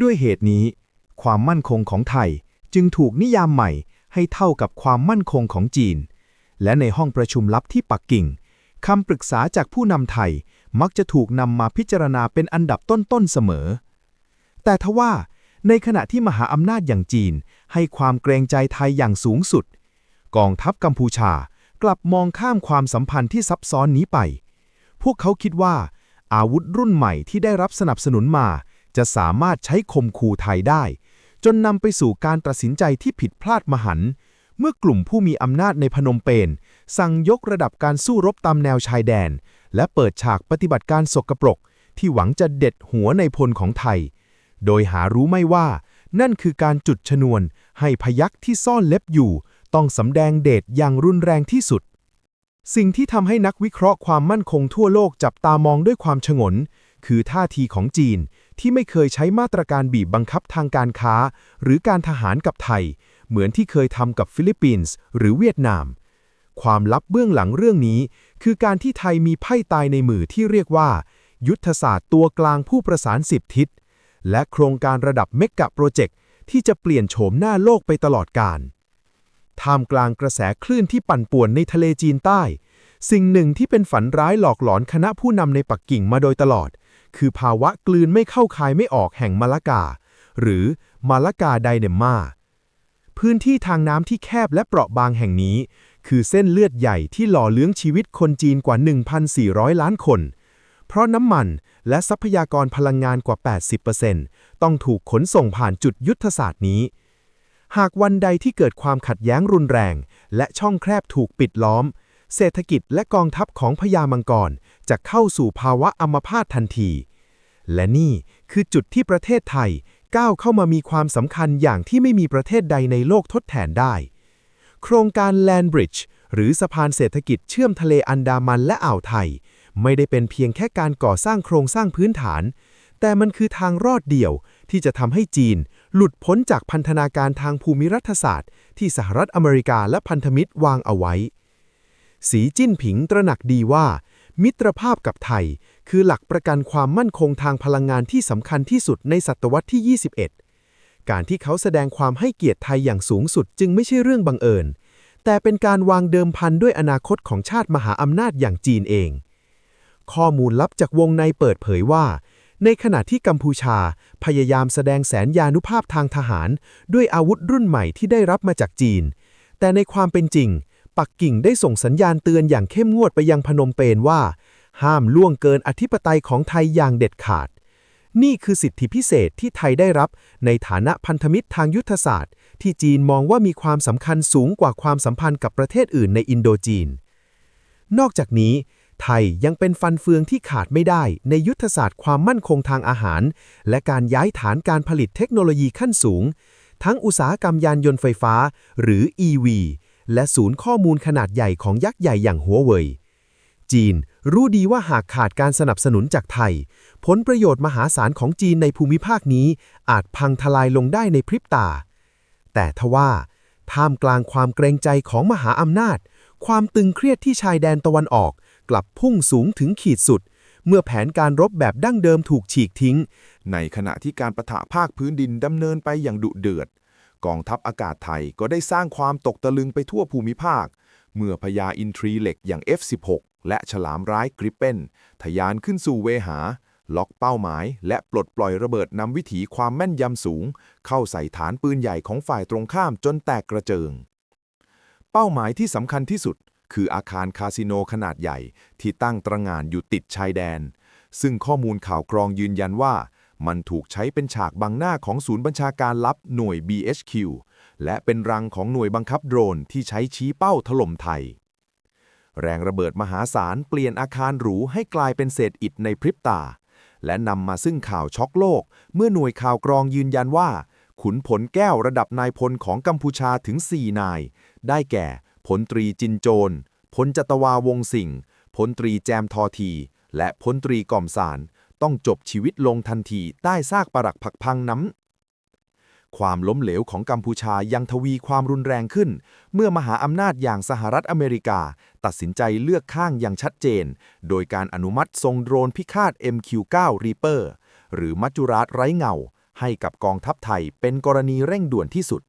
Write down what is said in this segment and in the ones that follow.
ด้วยเหตุนี้ ความมั่นคงของไทยจึงถูกนิยามใหม่ให้เท่ากับความมั่นคงของจีน และในห้องประชุมลับที่ปักกิ่งคำปรึกษาจากผู้นำไทยมักจะถูกนำมาพิจารณาเป็นอันดับต้นๆเสมอ แต่ทว่าในขณะที่มหาอำนาจอย่างจีน ให้ความเกรงใจไทยอย่างสูงสุด กองทัพกัมพูชากลับมองข้ามความสัมพันธ์ที่ซับซ้อนนี้ไป พวกเขาคิดว่า อาวุธรุ่นใหม่ที่ได้รับสนับสนุนมา จะสามารถใช้ข่มขู่ไทยได้ จนนำไปสู่การตัดสินใจที่ผิดพลาดมหันต์เมื่อกลุ่มผู้มีอำนาจในพนมเปญสั่งยกระดับการสู้รบตามแนวชายแดน และเปิดฉากปฏิบัติการสกปรก ที่หวังจะเด็ดหัวในพลของไทย โดยหารู้ไม่ว่า นั่นคือการจุดชนวน ให้พยักที่ซ่อนเล็บอยู่ ต้องสำแดงเดชอย่างรุนแรงที่สุด สิ่งที่ทำให้นักวิเคราะห์ความมั่นคงทั่วโลกจับตามองด้วยความฉงน คือท่าทีของจีน ที่ไม่เคยใช้มาตรการบีบบังคับทางการค้า หรือการทหารกับไทย เหมือนที่เคยทำกับฟิลิปปินส์หรือเวียดนาม ความลับเบื้องหลังเรื่องนี้ คือการที่ไทยมีไพ่ตายในมือที่เรียกว่า ยุทธศาสตร์ตัวกลางผู้ประสานสิบทิศ และโครงการระดับเมกะโปรเจกต์ที่จะเปลี่ยนโฉมหน้าโลกไปตลอดกาลท่ามกลางกระแสคลื่นที่ปั่นป่วนในทะเลจีนใต้ สิ่งหนึ่งที่เป็นฝันร้ายหลอกหลอนคณะผู้นำในปักกิ่งมาโดยตลอด คือภาวะกลืนไม่เข้าคายไม่ออกแห่งมาลากา หรือมาลากาไดเนมมาพื้นที่ทางน้ำที่แคบและเปราะบางแห่งนี้ คือเส้นเลือดใหญ่ที่หล่อเลี้ยงชีวิตคนจีนกว่า 1,400 ล้านคน เพราะน้ำมันและทรัพยากรพลังงานกว่า 80%ต้องถูกขนส่งผ่านจุดยุทธศาสตร์นี้ หากวันใดที่เกิดความขัดแย้งรุนแรง และช่องแคบถูกปิดล้อม เศรษฐกิจและกองทัพของพญามังกรจะเข้าสู่ภาวะอัมพาตทันที และนี่คือจุดที่ประเทศไทยก้าวเข้ามามีความสำคัญอย่างที่ไม่มีประเทศใดในโลกทดแทนได้ โครงการ Land Bridge หรือสะพานเศรษฐกิจเชื่อมทะเลอันดามันและอ่าวไทย ไม่ได้เป็นเพียงแค่การก่อสร้างโครงสร้างพื้นฐาน แต่มันคือทางรอดเดี่ยวที่จะทำให้จีน หลุดพ้นจากพันธนาการทางภูมิรัฐศาสตร์ ที่สหรัฐอเมริกาและพันธมิตรวางเอาไว้ สีจิ้นผิงตระหนักดีว่า มิตรภาพกับไทย คือหลักประกันความมั่นคงทางพลังงานที่สำคัญที่สุดในศตวรรษที่ 21 การที่เขาแสดงความให้เกียรติไทยอย่างสูงสุดจึงไม่ใช่เรื่องบังเอิญ แต่เป็นการวางเดิมพันด้วยอนาคตของชาติมหาอำนาจอย่างจีนเอง ข้อมูลลับจากวงในเปิดเผยว่าในขณะที่กัมพูชาพยายามแสดงแสนยานุภาพทางทหาร ด้วยอาวุธรุ่นใหม่ที่ได้รับมาจากจีน แต่ในความเป็นจริง ปักกิ่งได้ส่งสัญญาณเตือนอย่างเข้มงวดไปยังพนมเปญว่า ห้ามล่วงเกินอธิปไตยของไทยอย่างเด็ดขาด นี่คือสิทธิพิเศษที่ไทยได้รับในฐานะพันธมิตรทางยุทธศาสตร์ ที่จีนมองว่ามีความสำคัญสูงกว่าความสัมพันธ์กับประเทศอื่นในอินโดจีน นอกจากนี้ไทยยังเป็นฟันเฟืองที่ขาดไม่ได้ในยุทธศาสตร์ความมั่นคงทางอาหาร และการย้ายฐานการผลิตเทคโนโลยีขั้นสูง ทั้งอุตสาหกรรมยานยนต์ไฟฟ้า หรือ EV และศูนย์ข้อมูลขนาดใหญ่ของยักษ์ใหญ่อย่างหัวเว่ยจีนรู้ดีว่าหากขาดการสนับสนุนจากไทย ผลประโยชน์มหาศาลของจีนในภูมิภาคนี้ อาจพังทลายลงได้ในพริบตา แต่ทว่า ท่ามกลางความเกรงใจของมหาอำนาจ ความตึงเครียดที่ชายแดนตะวันออก กลับพุ่งสูงถึงขีดสุด เมื่อแผนการรบแบบดั้งเดิมถูกฉีกทิ้ง ในขณะที่การประทะภาคพื้นดินดำเนินไปอย่างดุเดือด กองทัพอากาศไทยก็ได้สร้างความตกตะลึงไปทั่วภูมิภาค เมื่อพญาอินทรีเหล็กอย่าง F16 และฉลามร้ายกริปเปนทะยานขึ้นสู่เวหา ล็อกเป้าหมาย และปลดปล่อยระเบิดนำวิถีความแม่นยำสูง เข้าใส่ฐานปืนใหญ่ของฝ่ายตรงข้ามจนแตกกระเจิง เป้าหมายที่สำคัญที่สุด คืออาคารคาสิโนขนาดใหญ่ที่ตั้งตระหง่านอยู่ติดชายแดน ซึ่งข้อมูลข่าวกรองยืนยันว่า มันถูกใช้เป็นฉากบังหน้าของศูนย์บัญชาการลับหน่วย BHQ และเป็นรังของหน่วยบังคับโดรนที่ใช้ชี้เป้าถล่มไทย แรงระเบิดมหาศาลเปลี่ยนอาคารหรูให้กลายเป็นเศษอิฐในพริบตา และนำมาซึ่งข่าวช็อกโลก เมื่อหน่วยข่าวกรองยืนยันว่า ขุนพลแก้วระดับนายพลของกัมพูชาถึง 4 นาย ได้แก่พลตรีจินโจรพลจตวาวงสิงห์พลตรีแจมทอที และพลตรีก่อมสาร ต้องจบชีวิตลงทันทีใต้ซากปรักผักพังน้ำ ความล้มเหลวของกัมพูชายังทวีความรุนแรงขึ้น เมื่อมหาอำนาจอย่างสหรัฐอเมริกา ตัดสินใจเลือกข้างอย่างชัดเจน โดยการอนุมัติทรงโดรนพิฆาต MQ-9 Reaper หรือมัจจุราชไร้เงา ให้กับกองทัพไทยเป็นกรณีเร่งด่วนที่สุด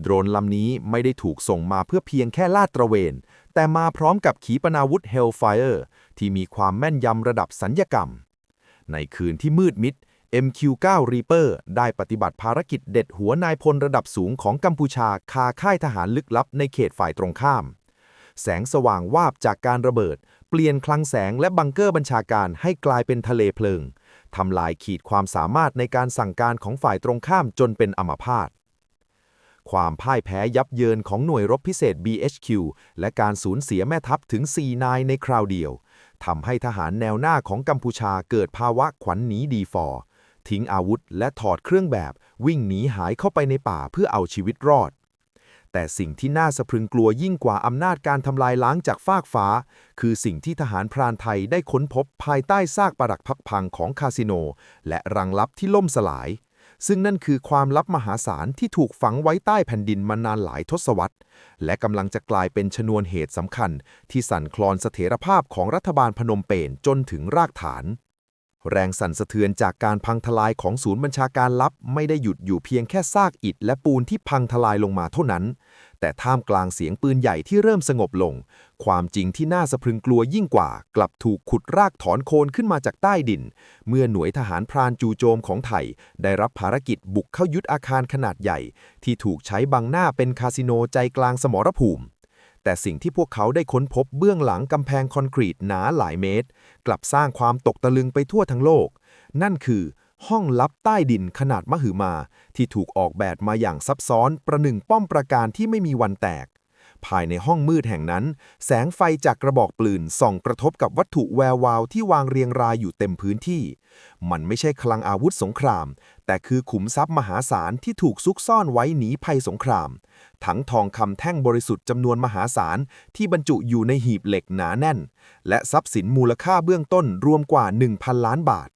โดรนลำนี้ไม่ได้ถูกส่งมาเพื่อเพียงแค่ลาดตระเวน แต่มาพร้อมกับขีปนาวุธ Hellfire ที่มีความแม่นยำระดับสัญญกรรม ในคืนที่มืดมิด MQ9 Reaper ได้ปฏิบัติภารกิจเด็ดหัวนายพลระดับสูงของกัมพูชาคาค่ายทหารลึกลับในเขตฝ่ายตรงข้าม แสงสว่างวาบจากการระเบิด เปลี่ยนคลังแสงและบังเกอร์บัญชาการให้กลายเป็นทะเลเพลิง ทำลายขีดความสามารถในการสั่งการของฝ่ายตรงข้ามจนเป็นอัมพาตความพ่ายแพ้ยับเยินของหน่วยรบพิเศษ BHQ และการสูญเสียแม่ทัพถึง 4 นายในคราวเดียว ทำให้ทหารแนวหน้าของกัมพูชาเกิดภาวะขวัญหนีดีฟอร์ทิ้งอาวุธและถอดเครื่องแบบวิ่งหนีหายเข้าไปในป่าเพื่อเอาชีวิตรอด แต่สิ่งที่น่าสะพรึงกลัวยิ่งกว่าอำนาจการทำลายล้างจากฟากฟ้า คือสิ่งที่ทหารพรานไทยได้ค้นพบภายใต้ซากปรักพักพังของคาสิโน และรังลับที่ล่มสลาย ซึ่งนั่นคือความลับมหาศาลที่ถูกฝังไว้ใต้แผ่นดินมานานหลายทศวรรษ และกำลังจะกลายเป็นชนวนเหตุสำคัญ ที่สั่นคลอนเสถียรภาพของรัฐบาลพนมเปญจนถึงรากฐาน แรงสั่นสะเทือนจากการพังทลายของศูนย์บัญชาการลับ ไม่ได้หยุดอยู่เพียงแค่ซากอิฐและปูนที่พังทลายลงมาเท่านั้น แต่ท่ามกลางเสียงปืนใหญ่ที่เริ่มสงบลง ความจริงที่น่าสะพรึงกลัวยิ่งกว่า กลับถูกขุดรากถอนโคนขึ้นมาจากใต้ดิน เมื่อหน่วยทหารพรานจูโจมของไทย ได้รับภารกิจบุกเข้ายึดอาคารขนาดใหญ่ ที่ถูกใช้บังหน้าเป็นคาสิโนใจกลางสมรภูมิแต่สิ่งที่พวกเขาได้ค้นพบเบื้องหลังกำแพงคอนกรีตหนาหลายเมตร กลับสร้างความตกตะลึงไปทั่วทั้งโลก นั่นคือ ห้องลับใต้ดินขนาดมหึมา ที่ถูกออกแบบมาอย่างซับซ้อนประหนึ่งป้อมปราการที่ไม่มีวันแตก ภายในห้องมืดแห่งนั้น แสงไฟจากกระบอกปืนส่องกระทบกับวัตถุแวววาวที่วางเรียงรายอยู่เต็มพื้นที่ มันไม่ใช่คลังอาวุธสงคราม แต่คือขุมทรัพย์มหาศาลที่ถูกซุกซ่อนไว้หนีภัยสงคราม ทั้งทองคำแท่งบริสุทธิ์จำนวนมหาศาลที่บรรจุอยู่ในหีบเหล็กหนาแน่น และทรัพย์สินมูลค่าเบื้องต้นรวมกว่า 1,000 ล้านบาท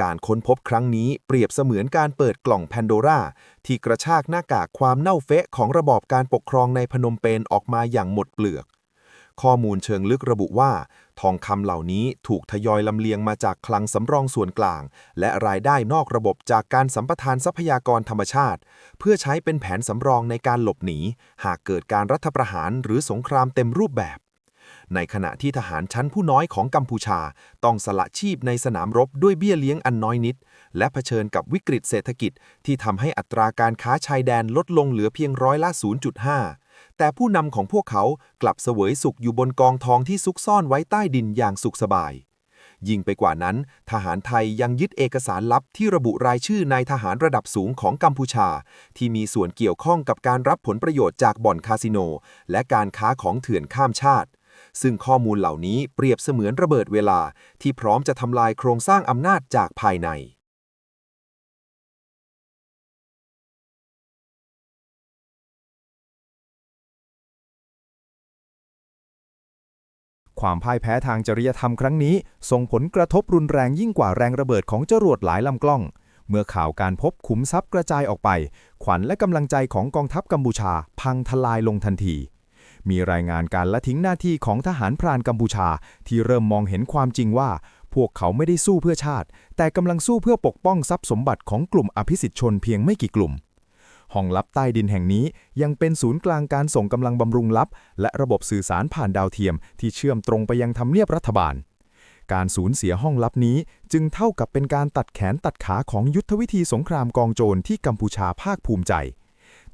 การค้นพบครั้งนี้เปรียบเสมือนการเปิดกล่องแพนโดราที่กระชากหน้ากากความเน่าเฟะของระบอบการปกครองในพนมเปญออกมาอย่างหมดเปลือก ข้อมูลเชิงลึกระบุว่า ทองคำเหล่านี้ถูกทยอยลำเลียงมาจากคลังสำรองส่วนกลาง และรายได้นอกระบบจากการสัมปทานทรัพยากรธรรมชาติ เพื่อใช้เป็นแผนสำรองในการหลบหนี หากเกิดการรัฐประหารหรือสงครามเต็มรูปแบบ ในขณะที่ทหารชั้นผู้น้อยของกัมพูชา ต้องสละชีพในสนามรบด้วยเบี้ยเลี้ยงอันน้อยนิด และเผชิญกับวิกฤตเศรษฐกิจ ที่ทำให้อัตราการค้าชายแดนลดลงเหลือเพียงร้อยละ 0.5 แต่ผู้นำของพวกเขากลับเสวยสุขอยู่บนกองทองที่ซุกซ่อนไว้ใต้ดินอย่างสุขสบายยิ่งไปกว่านั้น ทหารไทยยังยึดเอกสารลับที่ระบุรายชื่อนายทหารระดับสูงของกัมพูชา ที่มีส่วนเกี่ยวข้องกับการรับผลประโยชน์จากบ่อนคาสิโน และการค้าของเถื่อนข้ามชาติ ซึ่งข้อมูลเหล่านี้เปรียบเสมือนระเบิดเวลาที่พร้อมจะทำลายโครงสร้างอำนาจจากภายใน ความพ่ายแพ้ทางจริยธรรมครั้งนี้ ส่งผลกระทบรุนแรงยิ่งกว่าแรงระเบิดของจรวดหลายลำกล้องเมื่อข่าวการพบขุมทรัพย์กระจายออกไป ขวัญและกำลังใจของกองทัพกัมพูชา พังทลายลงทันที มีรายงานการละทิ้งหน้าที่ของทหารพรานกัมพูชา ที่เริ่มมองเห็นความจริงว่า พวกเขาไม่ได้สู้เพื่อชาติ แต่กำลังสู้เพื่อปกป้องทรัพย์สมบัติของกลุ่มอภิสิทธิชนเพียงไม่กี่กลุ่ม ห้องลับใต้ดินแห่งนี้ยังเป็นศูนย์กลางการส่งกำลังบำรุงลับ และระบบสื่อสารผ่านดาวเทียม ที่เชื่อมตรงไปยังทำเนียบรัฐบาลการสูญเสียห้องลับนี้จึงเท่ากับเป็นการตัดแขนตัดขาของยุทธวิธีสงครามกองโจรที่กัมพูชาภาคภูมิใจ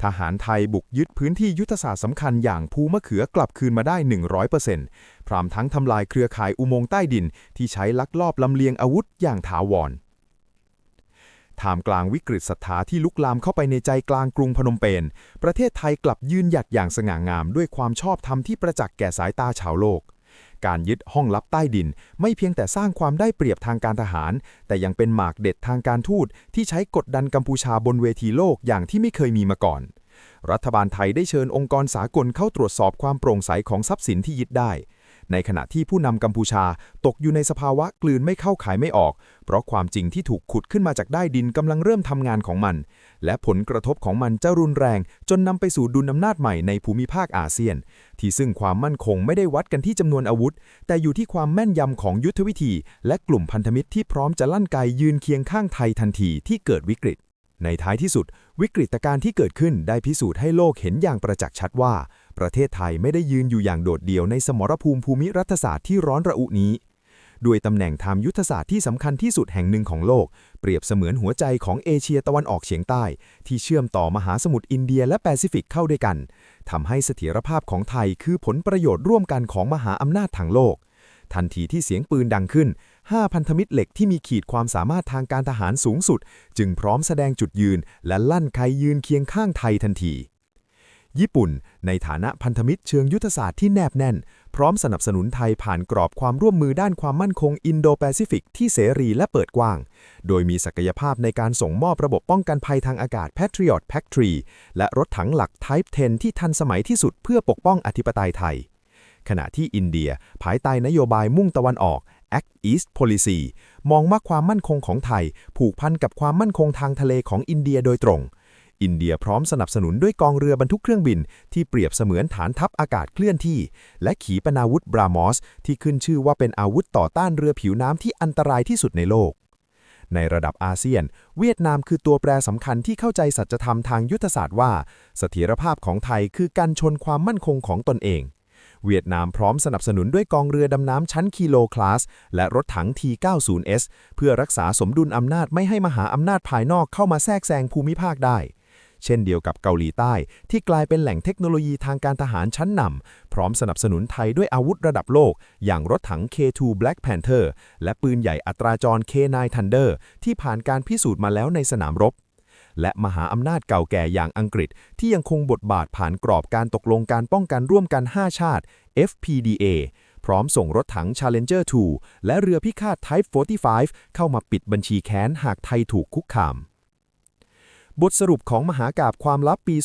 ทหารไทยบุกยึดพื้นที่ยุทธศาสตร์สำคัญอย่างภูมะเขือกลับคืนมาได้ 100%พร้อมทั้งทำลายเครือข่ายอุโมงค์ใต้ดิน ที่ใช้ลักลอบลำเลียงอาวุธอย่างถาวรท่ามกลางวิกฤตศรัทธาที่ลุกลามเข้าไปในใจกลางกรุงพนมเปญประเทศไทยกลับยืนหยัดอย่างสง่างามด้วยความชอบธรรมที่ประจักษ์แก่สายตาชาวโลก การยึดห้องลับใต้ดิน ไม่เพียงแต่สร้างความได้เปรียบทางการทหาร แต่ยังเป็นหมากเด็ดทางการทูตที่ใช้กดดันกัมพูชาบนเวทีโลกอย่างที่ไม่เคยมีมาก่อน รัฐบาลไทยได้เชิญองค์กรสากลเข้าตรวจสอบความโปร่งใสของทรัพย์สินที่ยึดได้ ในขณะที่ผู้นำกัมพูชาตกอยู่ในสภาวะกลืนไม่เข้าขายไม่ออก เพราะความจริงที่ถูกขุดขึ้นมาจากใต้ดินกำลังเริ่มทำงานของมัน และผลกระทบของมันจะรุนแรง จนนำไปสู่ดุลอำนาจใหม่ในภูมิภาคอาเซียน ที่ซึ่งความมั่นคงไม่ได้วัดกันที่จำนวนอาวุธ แต่อยู่ที่ความแม่นยำของยุทธวิธี และกลุ่มพันธมิตรที่พร้อมจะลั่นไกยืนเคียงข้างไทยทันทีที่เกิดวิกฤตในท้ายที่สุด วิกฤตการณ์ที่เกิดขึ้นได้พิสูจน์ให้โลกเห็นอย่างประจักษ์ชัดว่า ประเทศไทยไม่ได้ยืนอยู่อย่างโดดเดี่ยวในสมรภูมิภูมิรัฐศาสตร์ที่ร้อนระอุนี้ ด้วยตำแหน่งทางยุทธศาสตร์ที่สำคัญที่สุดแห่งหนึ่งของโลก เปรียบเสมือนหัวใจของเอเชียตะวันออกเฉียงใต้ ที่เชื่อมต่อมหาสมุทรอินเดียและแปซิฟิกเข้าด้วยกันทำให้เสถียรภาพของไทยคือผลประโยชน์ร่วมกันของมหาอำนาจทางโลก ทันทีที่เสียงปืนดังขึ้น 5 พันธมิตรเหล็กที่มีขีดความสามารถทางการทหารสูงสุด จึงพร้อมแสดงจุดยืนและลั่นไกยืนเคียงข้างไทยทันที ญี่ปุ่น ในฐานะพันธมิตรเชิงยุทธศาสตร์ที่แนบแน่น พร้อมสนับสนุนไทยผ่านกรอบความร่วมมือด้านความมั่นคงอินโดแปซิฟิกที่เสรีและเปิดกว้าง โดยมีศักยภาพในการส่งมอบระบบป้องกันภัยทางอากาศ Patriot PAC-3 และรถถังหลัก Type 10 ที่ทันสมัยที่สุดเพื่อปกป้องอธิปไตยไทย ขณะที่อินเดีย ภายใต้นโยบายมุ่งตะวันออก Act East Policy มองว่าความมั่นคงของไทย ผูกพันกับความมั่นคงทางทะเลของอินเดียโดยตรง อินเดียพร้อมสนับสนุนด้วยกองเรือบรรทุกเครื่องบิน ที่เปรียบเสมือนฐานทัพอากาศเคลื่อนที่ และขีปนาวุธบรามอส ที่ขึ้นชื่อว่าเป็นอาวุธต่อต้านเรือผิวน้ำที่อันตรายที่สุดในโลก ในระดับอาเซียน เวียดนามคือตัวแปรสำคัญที่เข้าใจสัจธรรมทางยุทธศาสตร์ว่าเสถียรภาพของไทยคือการชนความมั่นคงของตนเองเวียดนามพร้อมสนับสนุนด้วยกองเรือดำน้ำชั้นกิโลคลาส และรถถัง T90S เพื่อรักษาสมดุลอำนาจไม่ให้มหาอำนาจภายนอกเข้ามาแทรกแซงภูมิภาคได้ เช่นเดียวกับเกาหลีใต้ ที่กลายเป็นแหล่งเทคโนโลยีทางการทหารชั้นนำพร้อมสนับสนุนไทยด้วยอาวุธระดับโลก อย่างรถถัง K2 Black Panther และปืนใหญ่อัตราจร K9 Thunder ที่ผ่านการพิสูจน์มาแล้วในสนามรบและมหาอำนาจเก่าแก่อย่างอังกฤษ ที่ยังคงบทบาทผ่านกรอบการตกลงการป้องกันร่วมกัน 5 ชาติ FPDA พร้อมส่งรถถัง Challenger 2 และเรือพิฆาต Type 45 เข้ามาปิดบัญชีแค้นหากไทยถูกคุกคาม บทสรุปของมหากาบความลับปี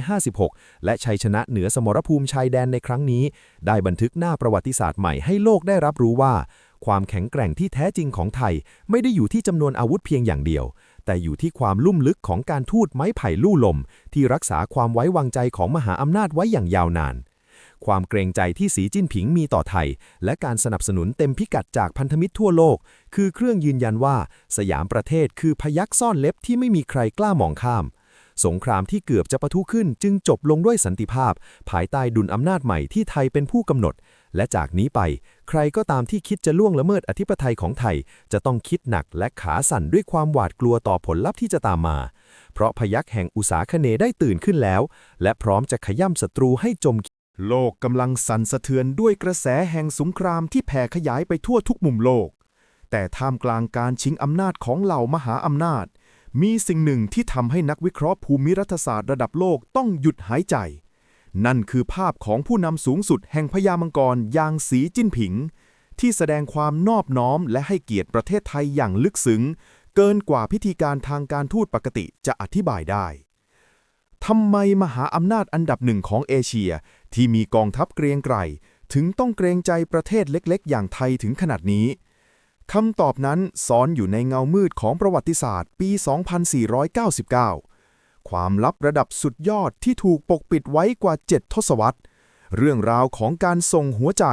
2456 และชัยชนะเหนือสมรภูมิชายแดนในครั้งนี้ ได้บันทึกหน้าประวัติศาสตร์ใหม่ให้โลกได้รับรู้ว่า ความแข็งแกร่งที่แท้จริงของไทย ไม่ได้อยู่ที่จำนวนอาวุธเพียงอย่างเดียว แต่อยู่ที่ความลุ่มลึกของการทูตไม้ไผ่ลู่ลม ที่รักษาความไว้วางใจของมหาอำนาจไว้อย่างยาวนาน ความเกรงใจที่สีจิ้นผิงมีต่อไทย และการสนับสนุนเต็มพิกัดจากพันธมิตรทั่วโลก คือเครื่องยืนยันว่า สยามประเทศคือพยักซ่อนเล็บที่ไม่มีใครกล้ามองข้าม สงครามที่เกือบจะปะทุขึ้นจึงจบลงด้วยสันติภาพ ภายใต้ดุลอำนาจใหม่ที่ไทยเป็นผู้กำหนด และจากนี้ไป ใครก็ตามที่คิดจะล่วงละเมิดอธิปไตยของไทย จะต้องคิดหนักและขาสั่นด้วยความหวาดกลัวต่อผลลัพธ์ที่จะตามมาเพราะพยักแห่งอุษาคเนได้ตื่นขึ้นแล้ว และพร้อมจะขย่ำศัตรูให้จม โลกกำลังสั่นสะเทือนด้วยกระแสแห่งสงครามที่แผ่ขยายไปทั่วทุกมุมโลก แต่ท่ามกลางการชิงอำนาจของเหล่ามหาอำนาจ มีสิ่งหนึ่งที่ทำให้นักวิเคราะห์ภูมิรัฐศาสตร์ระดับโลกต้องหยุดหายใจ นั่นคือภาพของผู้นำสูงสุดแห่งพญามังกรย่างสีจิ้นผิง ที่แสดงความนอบน้อมและให้เกียรติประเทศไทยอย่างลึกซึ้ง เกินกว่าพิธีการทางการทูตปกติจะอธิบายได้ทำไมมหาอำนาจอันดับหนึ่งของเอเชีย ที่มีกองทัพเกรียงไกรถึงต้องเกรงใจประเทศเล็กๆ อย่างไทยถึงขนาดนี้คำตอบนั้นซ่อนอยู่ในเงามืดของประวัติศาสตร์ปี 2499 ความลับระดับสุดยอดที่ถูกปกปิดไว้กว่า 7 ทศวรรษ เรื่องราวของการส่งหัวใจ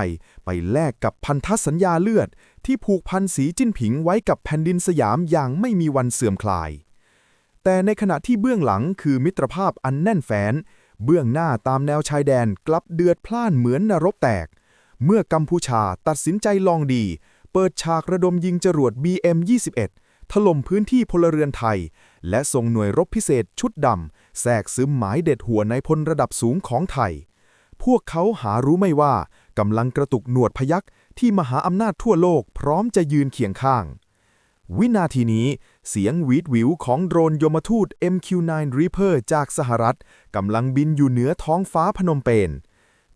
ไปแลกกับพันธสัญญาเลือด ที่ผูกพันสีจิ้นผิงไว้กับแผ่นดินสยามอย่างไม่มีวันเสื่อมคลาย แต่ในขณะที่เบื้องหลังคือมิตรภาพอันแน่นแฟ้น เบื้องหน้าตามแนวชายแดนกลับเดือดพล่านเหมือนนรกแตก เมื่อกัมพูชาตัดสินใจลองดี เปิดฉากระดมยิงจรวด BM-21 ถล่มพื้นที่พลเรือนไทย และส่งหน่วยรบพิเศษชุดดำแทรกซึมหมายเด็ดหัวในพลระดับสูงของไทย พวกเขาหารู้ไม่ว่ากำลังกระตุกหนวดพยักที่มหาอำนาจทั่วโลกพร้อมจะยืนเคียงข้าง วินาทีนี้ เสียงหวีดหวิวของโดรนยมทูต MQ-9 Reaper จากสหรัฐกำลังบินอยู่เหนือท้องฟ้าพนมเปญ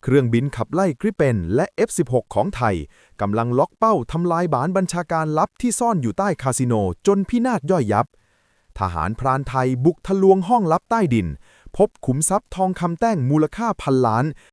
เครื่องบินขับไล่กริปเปนและ F-16 ของไทยกำลังล็อกเป้าทำลายบานบัญชาการลับที่ซ่อนอยู่ใต้คาสิโนจนพินาศย่อยยับ ทหารพรานไทยบุกทะลวงห้องลับใต้ดิน พบขุมทรัพย์ทองคำแต้งมูลค่าพันล้าน